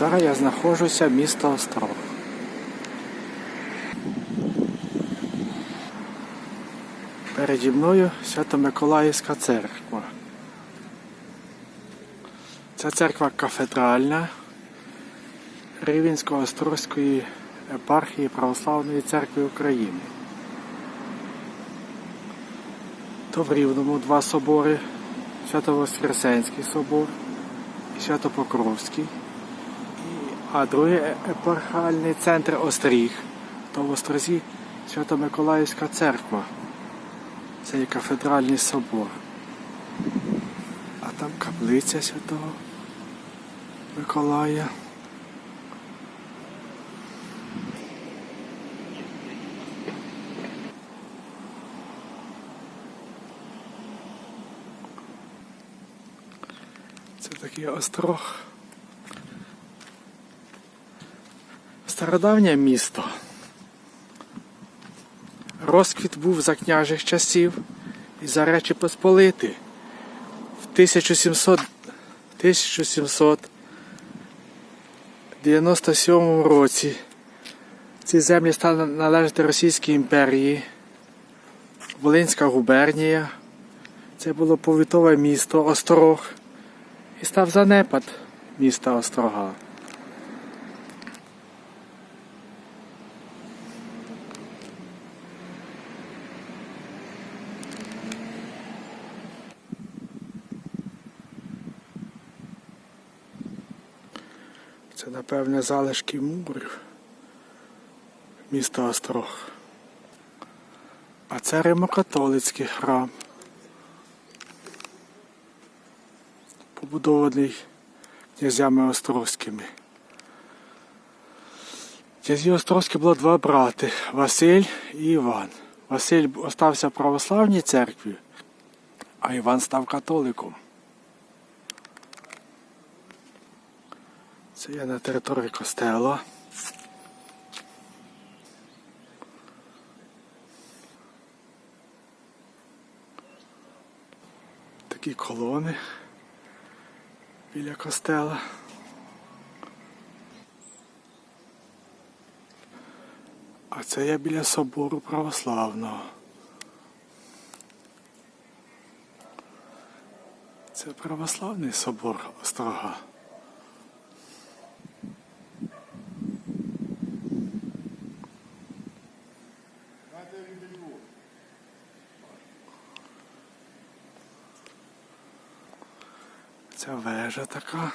Зараз я знаходжуся в місто Острог. Переді мною Свято-Миколаївська церква. Ця церква кафедральна Рівенсько-Острозької епархії Православної церкви України. То в Рівному два собори Свято-Воскресенський собор і Свято-Покровський. А другий е- епархіальний центр Остріг. То в Острозі Свято-Миколаївська церква. Це є кафедральний собор. А там каплиця Святого Миколая. Це такий острог. Стародавнє місто. Розквіт був за княжих часів і за Речі Посполити. В 1700, 1797 році ці землі стали належати Російській імперії, Волинська губернія. Це було повітове місто Острог і став занепад міста Острога. Це, напевне, залишки мурів міста Острог. А це римокатолицький храм. Побудований князями Острозькими. Князі Острозькі було два брати Василь і Іван. Василь остався в православній церкві, а Іван став католиком. Це я на території костела. Такі колони біля костела. А це я біля собору православного. Це православний собор Острога. Seu velho tá cá